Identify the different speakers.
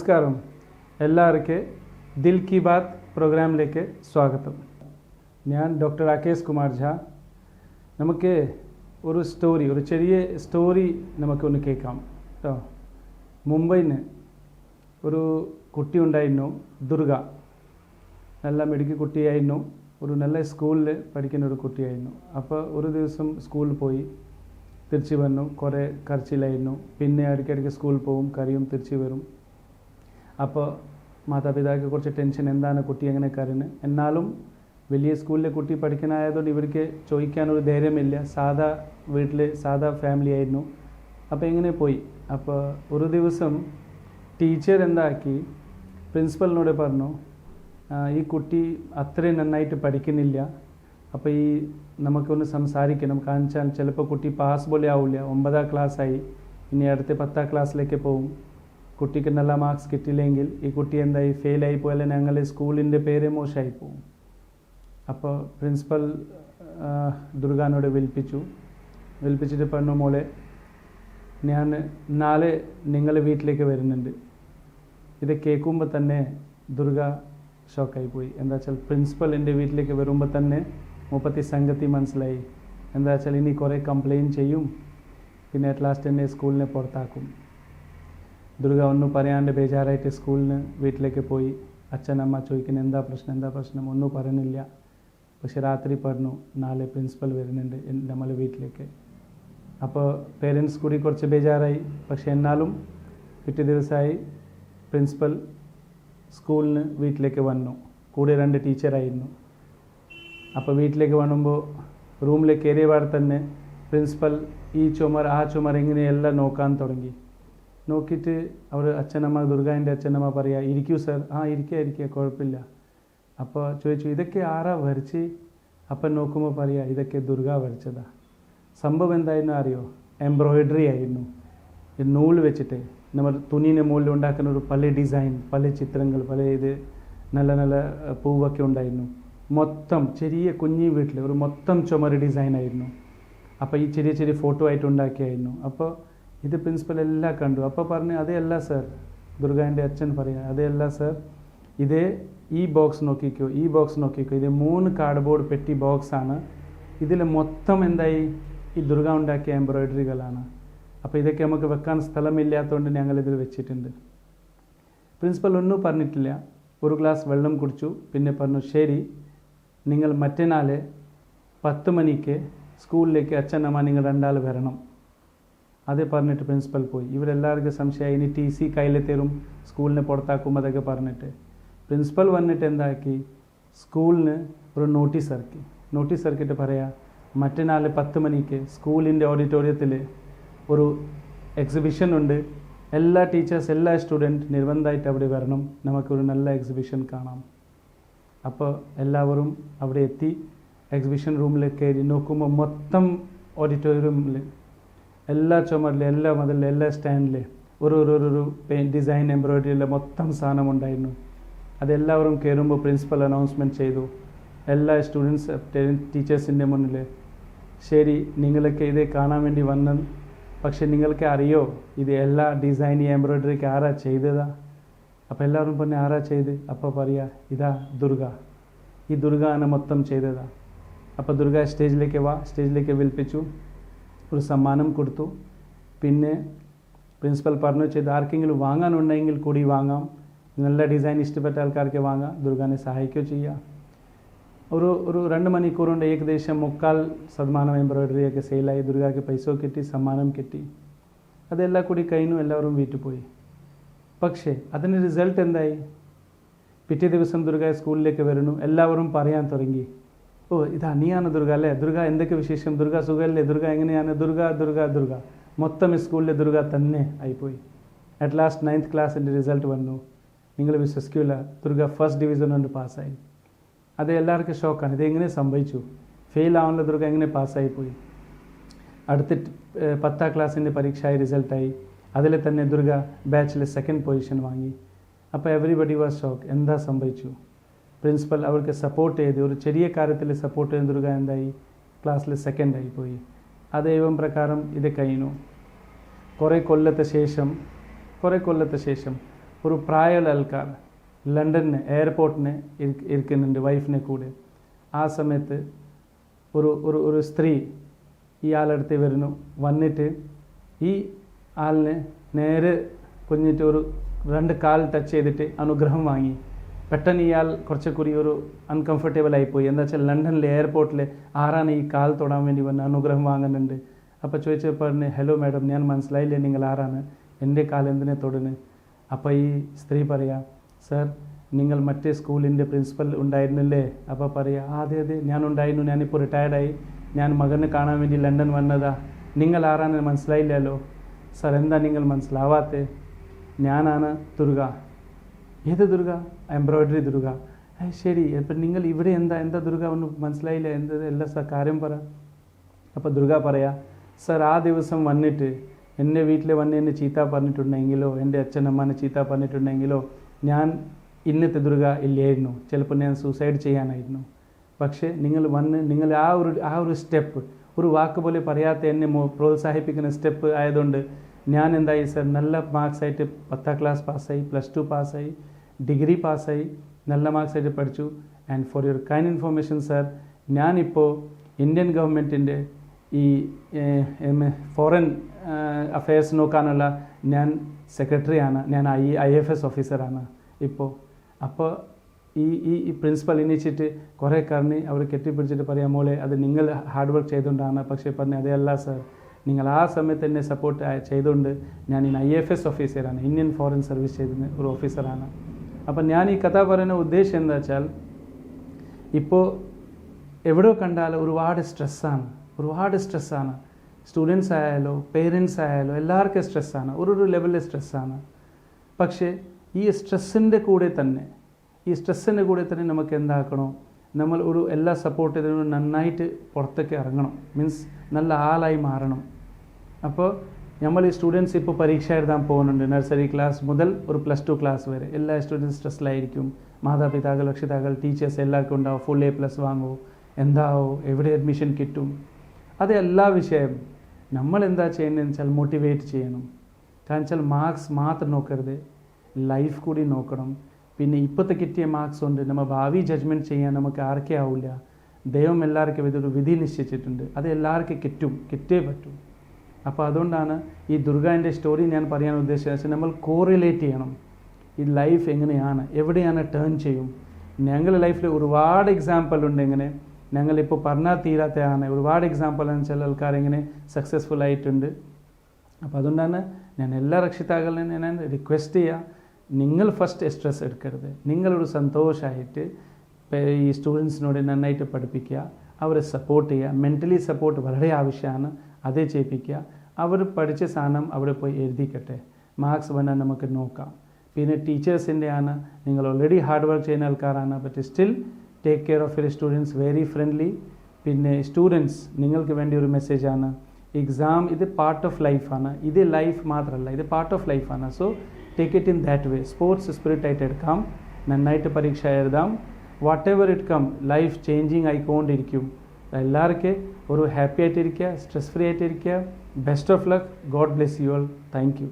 Speaker 1: നമസ്കാരം. എല്ലാവർക്കും ദിൽ കി ബാത്ത് പ്രോഗ്രാമിലേക്ക് സ്വാഗതം. ഞാൻ ഡോക്ടർ രാകേഷ് കുമാർ ഝാ. നമുക്ക് ഒരു സ്റ്റോറി ഒരു ചെറിയ സ്റ്റോറി നമുക്കൊന്ന് കേൾക്കാം കേട്ടോ മുംബൈന്ന് ഒരു കുട്ടി ഉണ്ടായിരുന്നു ദുർഗ. നല്ല മെഡിക്കൽ കുട്ടിയായിരുന്നു. ഒരു നല്ല സ്കൂളിൽ പഠിക്കുന്ന ഒരു കുട്ടിയായിരുന്നു. അപ്പോൾ ഒരു ദിവസം സ്കൂളിൽ പോയി തിരിച്ചു വന്നു. കുറേ കരച്ചിലായിരുന്നു. പിന്നെ ഇടയ്ക്കിടയ്ക്ക് സ്കൂളിൽ പോവും കരയും തിരിച്ചു വരും. അപ്പോൾ മാതാപിതാക്കളെ കുറച്ച് ടെൻഷൻ എന്താണ്? കുട്ടി എങ്ങനെ കരുന്നത് എന്നാലും വലിയ സ്കൂളിലെ കുട്ടി പഠിക്കാനായതുകൊണ്ട് ഇവർക്ക് ചോദിക്കാനൊരു ധൈര്യമില്ല. സാധാ വീട്ടിൽ സാധാ ഫാമിലി ആയിരുന്നു. അപ്പോൾ എങ്ങനെ പോയി? അപ്പോൾ ഒരു ദിവസം ടീച്ചർ എന്താക്കി? പ്രിൻസിപ്പലിനോട് പറഞ്ഞു ഈ കുട്ടി അത്രയും നന്നായിട്ട് പഠിക്കുന്നില്ല. അപ്പോൾ ഈ നമുക്കൊന്ന് സംസാരിക്കണം. കാണിച്ചാൽ ചിലപ്പോൾ കുട്ടി പാസ് പോലെ ആവില്ല ഒമ്പതാം ക്ലാസ്സായി ഇനി അടുത്ത പത്താം ക്ലാസ്സിലേക്ക് പോകും. കുട്ടിക്ക് നല്ല മാർക്സ് കിട്ടിയില്ലെങ്കിൽ ഈ കുട്ടി എന്തായി? ഫെയിലായി പോയാൽ ഞങ്ങൾ സ്കൂളിന്റെ പേര് മോശമായി പോവും. അപ്പോൾ പ്രിൻസിപ്പൽ ദുർഗാനോട് വിൽപ്പിച്ചു. വിൽപ്പിച്ചിട്ട് പറഞ്ഞു മോളെ ഞാൻ നാളെ നിങ്ങളെ വീട്ടിലേക്ക് വരുന്നുണ്ട്. ഇത് കേൾക്കുമ്പോൾ തന്നെ ദുർഗ ഷോക്കായി പോയി. എന്താ വെച്ചാൽ പ്രിൻസിപ്പൽ എന്റെ വീട്ടിലേക്ക് വരുമ്പോൾ തന്നെ മുപ്പത്തി സംഗതി മനസ്സിലായി. എന്താ വെച്ചാൽ ഇനി കുറേ കംപ്ലയിന്റ് ചെയ്യും. പിന്നെ അറ്റ് ലാസ്റ്റ് എന്നെ സ്കൂളിനെ പുറത്താക്കും. ദുർഗ ഒന്നും പറയാണ്ട് ബേജാറായിട്ട് സ്കൂളിന് വീട്ടിലേക്ക് പോയി. അച്ഛനമ്മ ചോദിക്കുന്ന എന്താ പ്രശ്നം? എന്താ പ്രശ്നം? ഒന്നും പറയുന്നില്ല. പക്ഷെ രാത്രി പറഞ്ഞു നാളെ പ്രിൻസിപ്പൽ വരുന്നുണ്ട് നമ്മൾ വീട്ടിലേക്ക്. അപ്പോൾ പേരൻസ് കൂടി കുറച്ച് ബേജാറായി. പക്ഷെ എന്നാലും പിറ്റേ ദിവസമായി പ്രിൻസിപ്പൽ സ്കൂളിന് വീട്ടിലേക്ക് വന്നു. കൂടെ രണ്ട് ടീച്ചറായിരുന്നു. അപ്പോൾ വീട്ടിലേക്ക് വന്നുമ്പോൾ റൂമിലേക്ക് കയറിയ പാടെ തന്നെ പ്രിൻസിപ്പൽ ഈ ചുമർ ആ ചുമർ ഇങ്ങനെയെല്ലാം നോക്കാൻ തുടങ്ങി. നോക്കിയിട്ട് അവർ അച്ഛനമ്മ ദുർഗാന്റെ അച്ഛനമ്മ പറയുക ഇരിക്കൂ സർ. ആ ഇരിക്കുക ഇരിക്കുക കുഴപ്പമില്ല. അപ്പോൾ ചോദിച്ചു ഇതൊക്കെ ആരാ വരച്ച്? അപ്പം നോക്കുമ്പോൾ പറയുക ഇതൊക്കെ ദുർഗ വരച്ചതാ. സംഭവം എന്തായിരുന്നു അറിയോ? എംബ്രോയിഡറി ആയിരുന്നു. നൂൽ വെച്ചിട്ട് നമ്മൾ തുണീന്റെ മുകളിൽ ഉണ്ടാക്കുന്ന ഒരു പല ഡിസൈൻ പല ചിത്രങ്ങൾ പല ഇത് നല്ല നല്ല പൂവൊക്കെ ഉണ്ടായിരുന്നു. മൊത്തം ചെറിയ കുഞ്ഞി വീട്ടിൽ ഒരു മൊത്തം ചുമര് ഡിസൈൻ ആയിരുന്നു. അപ്പോൾ ഈ ചെറിയ ചെറിയ ഫോട്ടോ ആയിട്ട് ഉണ്ടാക്കിയായിരുന്നു. അപ്പോൾ ഇത് പ്രിൻസിപ്പൽ എല്ലാം കണ്ടു. അപ്പോൾ പറഞ്ഞു അതെയല്ല സർ ദുർഗാന്റെ അച്ഛൻ പറയാം അതെയല്ല സർ ഇതേ ഈ ബോക്സ് നോക്കിക്കോ ഈ ബോക്സ് നോക്കിക്കോ. ഇത് മൂന്ന് കാർഡ്ബോർഡ് പെട്ടി ബോക്സാണ് ഇതിൽ മൊത്തം എന്തായി? ഈ ദുർഗ ഉണ്ടാക്കിയ എംബ്രോയിഡറികളാണ് അപ്പോൾ ഇതൊക്കെ നമുക്ക് വെക്കാൻ സ്ഥലമില്ലാത്തതുകൊണ്ട് ഞങ്ങൾ ഇതിൽ വെച്ചിട്ടുണ്ട്. പ്രിൻസിപ്പൽ ഒന്നും പറഞ്ഞിട്ടില്ല. ഒരു ഗ്ലാസ് വെള്ളം കുടിച്ചു. പിന്നെ പറഞ്ഞു ശരി നിങ്ങൾ മറ്റന്നാൾ പത്ത് മണിക്ക് സ്കൂളിലേക്ക് അച്ഛനമ്മ നിങ്ങൾ രണ്ടാൾ വരണം. അതേ പറഞ്ഞിട്ട് പ്രിൻസിപ്പൽ പോയി. ഇവരെല്ലാവർക്കും സംശയമായി ഇനി ടി സി കയ്യിൽ തരും സ്കൂളിനെ പുറത്താക്കും അതൊക്കെ പറഞ്ഞിട്ട്. പ്രിൻസിപ്പൽ വന്നിട്ട് എന്താക്കി? സ്കൂളിന് ഒരു നോട്ടീസ് ഇറക്കി. നോട്ടീസ് ഇറക്കിയിട്ട് പറയാ മറ്റന്നാൾ പത്ത് മണിക്ക് സ്കൂളിന്റെ ഓഡിറ്റോറിയത്തിൽ ഒരു എക്സിബിഷൻ ഉണ്ട്. എല്ലാ ടീച്ചേഴ്സ് എല്ലാ സ്റ്റുഡന്റ് നിർബന്ധമായിട്ട് അവിടെ വരണം. നമുക്കൊരു നല്ല എക്സിബിഷൻ കാണാം. അപ്പോൾ എല്ലാവരും അവിടെ എത്തി എക്സിബിഷൻ റൂമിൽ കയറി നോക്കുമ്പോൾ മൊത്തം ഓഡിറ്റോറിയമിൽ എല്ലാ ചുമരിലും എല്ലാ മതിലും എല്ലാ സ്റ്റാൻഡിലും ഒരു ഒരു ഒരു പെയിന്റ് ഡിസൈൻ എംബ്രോയിഡറിയിലെ മൊത്തം സാധനം ഉണ്ടായിരുന്നു അതെല്ലാവരും കയറുമ്പോൾ പ്രിൻസിപ്പൽ അനൗൺസ്മെന്റ് ചെയ്തു. എല്ലാ സ്റ്റുഡൻസ് ടീച്ചേഴ്സിന്റെ മുന്നിൽ ശരി നിങ്ങളൊക്കെ ഇത് കാണാൻ വേണ്ടി വന്ന പക്ഷെ നിങ്ങൾക്ക് അറിയോ ഇത് എല്ലാ ഡിസൈൻ ഈ എംബ്രോയിഡറിക്ക് ആരാ ചെയ്തതാ? അപ്പോൾ എല്ലാവരും പറഞ്ഞു ആരാ ചെയ്ത്? അപ്പോൾ പറയാ ഇതാ ദുർഗ. ഈ ദുർഗ ആണ് മൊത്തം ചെയ്തതാ. അപ്പോൾ ദുർഗ സ്റ്റേജിലേക്ക് വാ സ്റ്റേജിലേക്ക് വിളിപ്പിച്ചു ഒരു സമ്മാനം കൊടുത്തു. പിന്നെ പ്രിൻസിപ്പൽ പറഞ്ഞു ചെയ്ത് ആർക്കെങ്കിലും വാങ്ങാനുണ്ടെങ്കിൽ കൂടി വാങ്ങാം. നല്ല ഡിസൈൻ ഇഷ്ടപ്പെട്ട ആൾക്കാർക്ക് വാങ്ങാം. ദുർഗാനെ സഹായിക്കുകയോ ചെയ്യാം. ഒരു ഒരു രണ്ട് മണിക്കൂർ ഏകദേശം മുക്കാൽ ശതമാനം എംബ്രോയിഡറിയൊക്കെ സെയിലായി. ദുർഗയ്ക്ക് പൈസ കിട്ടി സമ്മാനം കിട്ടി. അതെല്ലാം കൂടി കഴിഞ്ഞു എല്ലാവരും വീട്ടിൽ പോയി പക്ഷേ അതിന് റിസൾട്ട് എന്തായി? പിറ്റേ ദിവസം ദുർഗ സ്കൂളിലേക്ക് വരുന്നു. എല്ലാവരും പറയാൻ തുടങ്ങി. ഓ ഇതാ നീയാണ് ദുർഗ അല്ലേ? ദുർഗ എന്തൊക്കെ വിശേഷം? ദുർഗ സുഖമല്ലേ ദുർഗ എങ്ങനെയാണ്? ദുർഗ ദുർഗ ദുർഗ. മൊത്തം സ്കൂളിലെ ദുർഗ തന്നെ ആയിപ്പോയി. അറ്റ് ലാസ്റ്റ് നയൻത് ക്ലാസ്സിന്റെ റിസൾട്ട് വന്നു. നിങ്ങൾ വിശ്വസിക്കില്ല ദുർഗ ഫസ്റ്റ് ഡിവിഷൻ കൊണ്ട് പാസ്സായി അത് എല്ലാവർക്കും ഷോക്കാണ് ഇതെങ്ങനെ സംഭവിച്ചു? ഫെയിൽ ആവുന്ന ദുർഗ എങ്ങനെ പാസ്സായിപ്പോയി അടുത്ത പത്താം ക്ലാസ്സിന്റെ പരീക്ഷയായി റിസൾട്ടായി അതിൽ തന്നെ ദുർഗ ബാച്ചിൽ സെക്കൻഡ് പൊസിഷൻ വാങ്ങി. അപ്പോൾ എവറിബഡി വാസ് ഷോക്ക് എന്താ സംഭവിച്ചു? പ്രിൻസിപ്പൽ അവർക്ക് സപ്പോർട്ട് ചെയ്ത് ഒരു ചെറിയ കാര്യത്തിൽ സപ്പോർട്ട് ചെയ്ത് ദുർഗ എന്തായി? ക്ലാസ്സിൽ സെക്കൻഡായി പോയി. ആ ദൈവം പ്രകാരം ഇത് കഴിഞ്ഞു. കുറേ കൊല്ലത്തെ ശേഷം കുറേ കൊല്ലത്തെ ശേഷം ഒരു പ്രായമുള്ള ആൾക്കാർ ലണ്ടനിന് എയർപോർട്ടിന് ഇരിക്ക- ഇരിക്കുന്നുണ്ട് വൈഫിനെ കൂടെ. ആ സമയത്ത് ഒരു ഒരു ഒരു സ്ത്രീ ഈ ആളടുത്ത് വരുന്നു. വന്നിട്ട് ഈ ആളിനെ നേരെ കുഞ്ഞിട്ട് ഒരു രണ്ട് കാൽ ടച്ച് ചെയ്തിട്ട് അനുഗ്രഹം വാങ്ങി. പെട്ടെന്ന് ഇയാൾ കുറച്ചുകൂടി ഒരു അൺകംഫർട്ടബിൾ ആയിപ്പോയി. എന്താ വെച്ചാൽ ലണ്ടനിലെ എയർപോർട്ടിൽ ആരാണ് ഈ കാൽ തൊടാൻ വേണ്ടി വന്ന് അനുഗ്രഹം വാങ്ങുന്നുണ്ട്. അപ്പോൾ ചോദിച്ചപ്പോൾ ഹലോ മാഡം ഞാൻ മനസ്സിലായില്ലേ നിങ്ങൾ ആരാണ് എന്റെ കാൽ എന്തിനെ തൊടുന്നു? അപ്പോൾ ഈ സ്ത്രീ പറയാം സർ നിങ്ങൾ മറ്റേ സ്കൂളിന്റെ പ്രിൻസിപ്പൽ ഉണ്ടായിരുന്നില്ലേ? അപ്പോൾ പറയാം "ആ, അതെ അതെ ഞാൻ ഉണ്ടായിരുന്നു. ഞാനിപ്പോൾ റിട്ടയർഡായി ഞാൻ മകനെ കാണാൻ വേണ്ടി ലണ്ടൻ വന്നതാ. നിങ്ങൾ ആരാണെന്ന് മനസ്സിലായില്ലല്ലോ? സർ എന്താ നിങ്ങൾ മനസ്സിലാവാത്തേ? ഞാനാണ് ദുർഗ ഏത് ദുർഗ? എംബ്രോയ്ഡറി ദുർഗ. "ഏ, ശരി. അപ്പം നിങ്ങൾ ഇവിടെ എന്താ എന്താ ദുർഗ? ഒന്ന് മനസ്സിലായില്ല? എന്ത് എല്ലാ സാർ കാര്യം പറ. അപ്പോൾ ദുർഗ പറയാ സർ ആ ദിവസം വന്നിട്ട് എന്റെ വീട്ടിൽ വന്ന് എന്നെ ചീത്ത പറഞ്ഞിട്ടുണ്ടെങ്കിലോ എന്റെ അച്ഛനമ്മനെ ചീത്ത പറഞ്ഞിട്ടുണ്ടെങ്കിലോ ഞാൻ ഇന്നത്തെ ദുർഗ ഇല്ലായിരുന്നു. ചിലപ്പോൾ ഞാൻ സൂസൈഡ് ചെയ്യാനായിരുന്നു. പക്ഷേ നിങ്ങൾ വന്ന് നിങ്ങൾ ആ ഒരു ആ ഒരു സ്റ്റെപ്പ് ഒരു വാക്ക് പോലെ പറയാത്ത എന്നെ പ്രോത്സാഹിപ്പിക്കുന്ന സ്റ്റെപ്പ് ആയതുകൊണ്ട് ഞാൻ എന്തായി സർ? നല്ല മാർക്സ് ആയിട്ട് പത്താം ക്ലാസ് പാസ്സായി പ്ലസ് ടു പാസ്സായി ഡിഗ്രി പാസ്സായി നല്ല മാർക്സ് ആയിട്ട് പഠിച്ചു. And for your kind information sir ഞാനിപ്പോൾ ഇന്ത്യൻ ഗവൺമെന്റിന്റെ ഈ ഫോറിൻ അഫയേഴ്സ് നോക്കാനുള്ള ഞാൻ സെക്രട്ടറിയാണ്. ഞാൻ ഐ ഐ എഫ് എസ് ഓഫീസറാണ് ഇപ്പോൾ അപ്പോൾ ഈ ഈ പ്രിൻസിപ്പൽ എണീച്ചിട്ട് കുറേ കറണി അവർ കെട്ടിപ്പിടിച്ചിട്ട് പറയാം മോളെ അത് നിങ്ങൾ ഹാർഡ് വർക്ക് ചെയ്തുകൊണ്ടാണ്. പക്ഷേ പറഞ്ഞു അതെയല്ല സർ. നിങ്ങൾ ആ സമയത്ത് എന്നെ സപ്പോർട്ട് ചെയ്തുകൊണ്ട് ഞാൻ ഇന്ന് ഐ എഫ് എസ് ഓഫീസറാണ് ഇന്ത്യൻ ഫോറിൻ സർവീസ് ചെയ്യുന്ന ഒരു ഓഫീസറാണ് അപ്പം ഞാൻ ഈ കഥ പറയുന്ന ഉദ്ദേശം എന്താ വെച്ചാൽ ഇപ്പോൾ എവിടെ കണ്ടാൽ ഒരുപാട് സ്ട്രെസ്സാണ് ഒരുപാട് സ്ട്രെസ്സാണ് സ്റ്റുഡൻസ് ആയാലോ പേരൻസ് ആയാലോ എല്ലാവർക്കും സ്ട്രെസ്സാണ് ഒരു ഒരു ലെവലിൽ സ്ട്രെസ്സാണ് പക്ഷേ ഈ സ്ട്രെസ്സിന്റെ കൂടെ തന്നെ ഈ സ്ട്രെസ്സിന്റെ കൂടെ തന്നെ നമുക്ക് എന്താക്കണോ? നമ്മൾ ഒരു എല്ലാ സപ്പോർട്ട് ചെയ്തതിനും നന്നായിട്ട് പുറത്തേക്ക് ഇറങ്ങണം. മീൻസ് നല്ല ആളായി മാറണം. അപ്പോൾ നമ്മൾ ഈ സ്റ്റുഡൻസ് ഇപ്പോൾ പരീക്ഷ എഴുതാൻ പോകുന്നുണ്ട്. നഴ്സറി ക്ലാസ് മുതൽ ഒരു പ്ലസ് ടു ക്ലാസ് വരെ. എല്ലാ സ്റ്റുഡൻസ് സ്ട്രെസ്സിലായിരിക്കും മാതാപിതാക്കൾ രക്ഷിതാക്കൾ ടീച്ചേഴ്സ് എല്ലാവർക്കും ഉണ്ടാവും. ഫുൾ എ പ്ലസ് വാങ്ങുമോ എന്താവോ? എവിടെ അഡ്മിഷൻ കിട്ടും? അത് എല്ലാ വിഷയം. നമ്മൾ എന്താ ചെയ്യുന്നതെന്ന് വെച്ചാൽ മോട്ടിവേറ്റ് ചെയ്യണം. കാരണം വെച്ചാൽ മാർക്സ് മാത്രം നോക്കരുത്. ലൈഫ് കൂടി നോക്കണം. പിന്നെ ഇപ്പോഴത്തെ കിട്ടിയ മാർക്സ് കൊണ്ട് നമ്മൾ ഭാവി ജഡ്ജ്മെന്റ് ചെയ്യാൻ നമുക്ക് ആർക്കേ ആവില്ല ദൈവം എല്ലാവർക്കും ഇതൊരു വിധി നിശ്ചയിച്ചിട്ടുണ്ട്. അത് എല്ലാവർക്കും കിട്ടും. കിട്ടേ പറ്റും. അപ്പോൾ അതുകൊണ്ടാണ് ഈ ദുർഗാന്റെ സ്റ്റോറി ഞാൻ പറയാൻ ഉദ്ദേശിച്ചത് നമ്മൾ കോറിലേറ്റ് ചെയ്യണം. ഈ ലൈഫ് എങ്ങനെയാണ്? എവിടെയാണ് ടേൺ ചെയ്യും? ഞങ്ങളുടെ ലൈഫിൽ ഒരുപാട് എക്സാമ്പിൾ ഉണ്ട് ഇങ്ങനെ. ഞങ്ങളിപ്പോൾ പറഞ്ഞാൽ തീരാത്തതാണ്. ഒരുപാട് എക്സാമ്പിൾ എന്ന് വെച്ചാൽ ആൾക്കാർ ഇങ്ങനെ സക്സസ്ഫുൾ ആയിട്ടുണ്ട്. അപ്പോൾ അതുകൊണ്ടാണ് ഞാൻ എല്ലാ രക്ഷിതാക്കളെയും ഞാൻ റിക്വസ്റ്റ് ചെയ്യുക നിങ്ങൾ ഫസ്റ്റ് സ്ട്രെസ് എടുക്കരുത്. നിങ്ങളൊരു സന്തോഷമായിട്ട് ഈ സ്റ്റുഡൻസിനോട് നന്നായിട്ട് പഠിപ്പിക്കുക. അവരെ സപ്പോർട്ട് ചെയ്യുക. മെന്റലി സപ്പോർട്ട് വളരെ ആവശ്യമാണ്. അതേ ചെയ്യിപ്പിക്കുക. അവർ പഠിച്ച സാധനം അവിടെ പോയി എഴുതിക്കട്ടെ. മാർക്സ് വന്നാൽ നമുക്ക് നോക്കാം. പിന്നെ ടീച്ചേഴ്സിന്റെ ആണ് നിങ്ങൾ ഓൾറെഡി ഹാർഡ് വർക്ക് ചെയ്യുന്ന ആൾക്കാരാണ്. But still take care of your students very friendly പിന്നെ സ്റ്റുഡൻസ് നിങ്ങൾക്ക് വേണ്ടി ഒരു മെസ്സേജാണ് എക്സാം ഇത് പാർട്ട് ഓഫ് ലൈഫാണ് ഇത് ലൈഫ് മാത്രമല്ല ഇത് പാർട്ട് ഓഫ് ലൈഫാണ് so take it in that way sports spirit ആയിട്ട് എടുക്കാം. നന്നായിട്ട് പരീക്ഷ എഴുതാം. Whatever it come life changing ആയിക്കൊണ്ടിരിക്കും. എല്ലാവർക്കും ഒരു ഹാപ്പി ആയിട്ടിരിക്കുക സ്ട്രെസ് ഫ്രീ ആയിട്ടിരിക്കുക. Best of luck God bless you all thank you